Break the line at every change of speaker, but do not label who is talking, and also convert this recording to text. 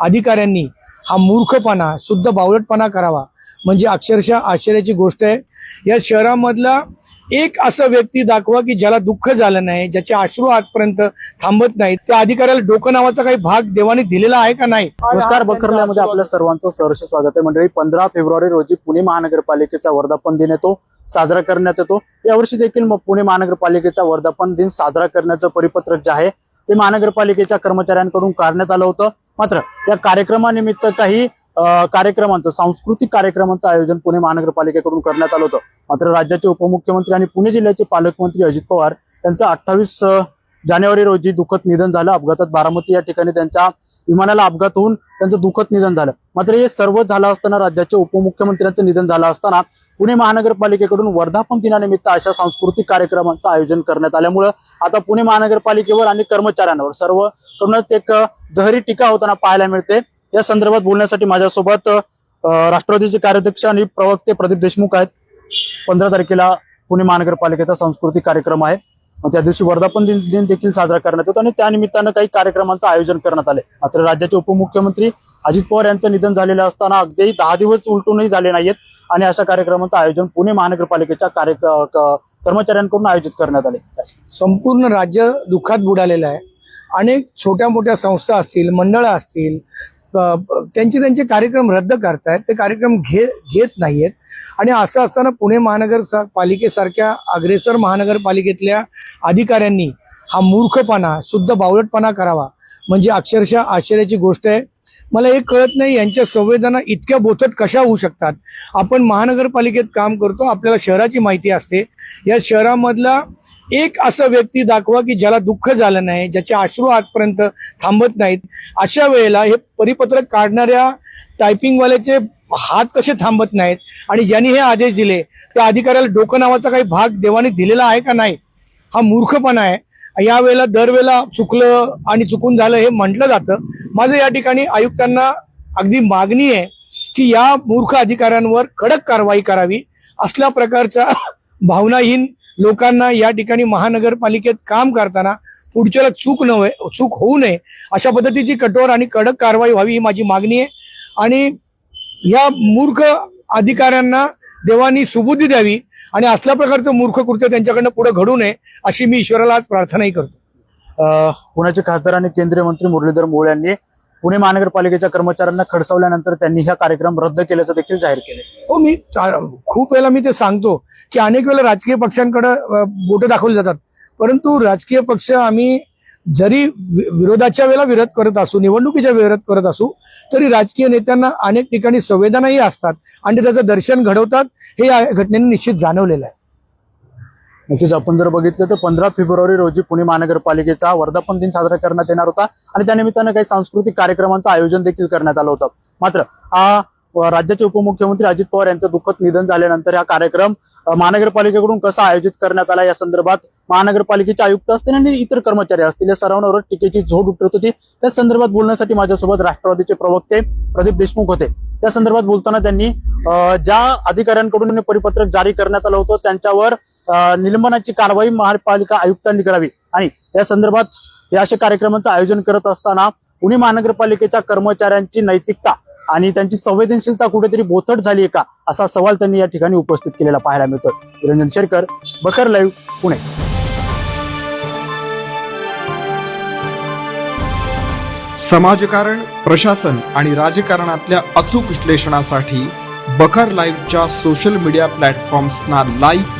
अधिकाऱ्यांनी हा मूर्खपणा शुद्ध बावळटपणा करावा. म्हणजे अक्षरशः आश्चर्याची गोष्ट आहे या शहरामधला एक असं व्यक्ती दाखवा की ज्याला दुःख झालं नाही ज्याचे अश्रू आजपर्यंत थांबत नाहीत. त्या अधिकाऱ्याला डोकं नावाचा काही भाग देवाने दिलेला आहे का नाही?
नमस्कार बखरल्यामध्ये आपल्या सर्वांचं सहर्ष स्वागत आहे. मंडळी पंधरा फेब्रुवारी रोजी पुणे महानगरपालिकेचा वर्धापन दिन येतो साजरा करण्यात येतो. यावर्षी देखील मग पुणे महानगरपालिकेचा वर्धापन दिन साजरा करण्याचं परिपत्रक जे आहे ते महानगरपालिकेच्या कर्मचाऱ्यांकडून काढण्यात आलं होतं. मात्र या कार्यक्रमानिमित्त काही कार्यक्रमांचं सांस्कृतिक कार्यक्रमांचं आयोजन पुणे महानगरपालिकेकडून करण्यात आलं होतं. मात्र राज्याचे उपमुख्यमंत्री आणि पुणे जिल्ह्याचे पालकमंत्री अजित पवार यांचं अठ्ठावीस जानेवारी रोजी दुःखद निधन झालं. अपघातात बारामती या ठिकाणी त्यांच्या विमानाला अपघात होऊन त्यांचं दुःखद निधन झालं. मात्र हे सर्व झालं असताना राज्याचे उपमुख्यमंत्र्यांचं निधन झालं असताना पुणे महानगरपालिकेकडून वर्धापन दिनानिमित्त अशा सांस्कृतिक कार्यक्रमांचं आयोजन करण्यात आल्यामुळं आता पुणे महानगरपालिकेवर आणि कर्मचाऱ्यांवर सर्व कडूनच एक जहरी टीका होताना पाहायला मिळते. या संदर्भात बोलण्यासाठी माझ्यासोबत राष्ट्रवादीचे कार्याध्यक्ष आणि प्रवक्ते प्रदीप देशमुख आहेत. पंधरा तारखेला पुणे महानगरपालिकेचा सांस्कृतिक कार्यक्रम आहे. मग त्या दिवशी वर्धापन दिन दिन देखील साजरा करण्यात येतो आणि त्यानिमित्तानं काही कार्यक्रमांचं आयोजन करण्यात आले मात्र राज्याचे उपमुख्यमंत्री अजित पवार यांचं निधन झालेलं असताना अगदी दहा दिवस उलटूनही झाले नाहीत आणि अशा कार्यक्रमांचं आयोजन पुणे महानगरपालिकेच्या कार्य कर्मचाऱ्यांकडून आयोजित करण्यात आले
संपूर्ण राज्य दुःखात बुडालेलं आहे. अनेक छोट्या मोठ्या संस्था असतील मंडळं असतील त्यांचे त्यांचे कार्यक्रम रद्द करतायत. ते कार्यक्रम घे घेत नाहीयेत. आणि असं असताना पुणे महानगर सा- पालिकेसारख्या अग्रेसर महानगरपालिकेतल्या अधिकाऱ्यांनी हा मूर्खपणा शुद्ध बावळटपणा करावा. म्हणजे अक्षरशः आश्चर्याची गोष्ट आहे. मला हे कळत नाही यांच्या संवेदना इतक्या बोथट कशा होऊ शकतात? आपण महानगरपालिकेत काम करतो आपल्याला शहराची माहिती असते. या शहरामधला एक असं व्यक्ती दाखवा की ज्याला दुःख झालं नाही ज्याचे अश्रू आजपर्यंत थांबत नाहीत अशा वेळेला हे परिपत्रक काढणाऱ्या टायपिंगवाल्याचे हात कसे थांबत नाहीत? आणि ज्यांनी हे आदेश दिले त्या अधिकाऱ्याला डोकं नावाचा काही भाग देवाने दिलेला आहे का नाही? हा मूर्खपणा आहे. यावेळेला दरवेळेला चुकलं आणि चुकून झालं हे म्हटलं जातं. माझं या ठिकाणी आयुक्तांना अगदी मागणी आहे की या मूर्ख अधिकाऱ्यांवर कडक कारवाई करावी. असल्या प्रकारच्या भावनाहीन लोकांना या ठिकाणी महानगरपालिकेत काम करताना पुढच्याला चूक नव्हे चूक होऊ नये अशा पद्धतीची कठोर आणि कडक कारवाई व्हावी ही माझी मागणी आहे. आणि या मूर्ख अधिकाऱ्यांना देवानी सुबुद्धी द्यावी आणि असल्या प्रकारचं मूर्ख कृत्य त्यांच्याकडनं पुढे घडू नये अशी मी ईश्वराला आज प्रार्थनाही करतो.
पुण्याचे खासदार आणि केंद्रीय मंत्री मुरलीधर मोळ यांनी पुणे महानगरपालिकेच्या कर्मचाऱ्यांना खडसवल्यानंतर त्यांनी हा कार्यक्रम रद्द केल्याचं देखील जाहीर केले
हो मी खूप वेळेला मी ते सांगतो की अनेक वेळेला राजकीय पक्षांकडे बोट दाखवली जातात. परंतु राजकीय पक्ष आम्ही जरी वि- विरोधाच्या वेळेला विरोध करत असू निवडणुकीच्या विरोध करत असू तरी राजकीय नेत्यांना अनेक ठिकाणी संवेदनाही असतात आणि ते त्याचं दर्शन घडवतात हे या घटनेने निश्चित जाणवलेलं आहे.
नक्कीच आपण जर बघितलं तर पंधरा फेब्रुवारी रोजी पुणे महानगरपालिकेचा वर्धापन दिन साजरा करण्यात येणार होता आणि त्यानिमित्तानं काही सांस्कृतिक कार्यक्रमांचं आयोजन देखील करण्यात आलं होतं. मात्र हा राज्याचे उपमुख्यमंत्री अजित पवार यांचं दुःखद निधन झाल्यानंतर हा कार्यक्रम महानगरपालिकेकडून कसा आयोजित करण्यात आला या संदर्भात महानगरपालिकेचे आयुक्त असतील आणि इतर कर्मचारी असतील या सर्वांवर टीकेची झोड उठत होती. त्या संदर्भात बोलण्यासाठी माझ्यासोबत राष्ट्रवादीचे प्रवक्ते प्रदीप देशमुख होते. त्या संदर्भात बोलताना त्यांनी ज्या अधिकाऱ्यांकडून परिपत्रक जारी करण्यात आलं होतं त्यांच्यावर निलंबनाची कारवाई महापालिका आयुक्तांनी करावी. आणि या संदर्भात हे अशा कार्यक्रमांचं आयोजन करत असताना पुणे महानगरपालिकेच्या कर्मचाऱ्यांची नैतिकता आणि त्यांची संवेदनशीलता कुठेतरी बोथट झाली आहे का असा सवाल त्यांनी या ठिकाणी उपस्थित केलेला पाहायला मिळतोय. निरंजन शेरकर बखर लाईव्ह पुणे.
समाजकारण प्रशासन आणि राजकारणातल्या अचूक विश्लेषणासाठी बखर लाईव्हच्या सोशल मीडिया प्लॅटफॉर्म्सना लाईक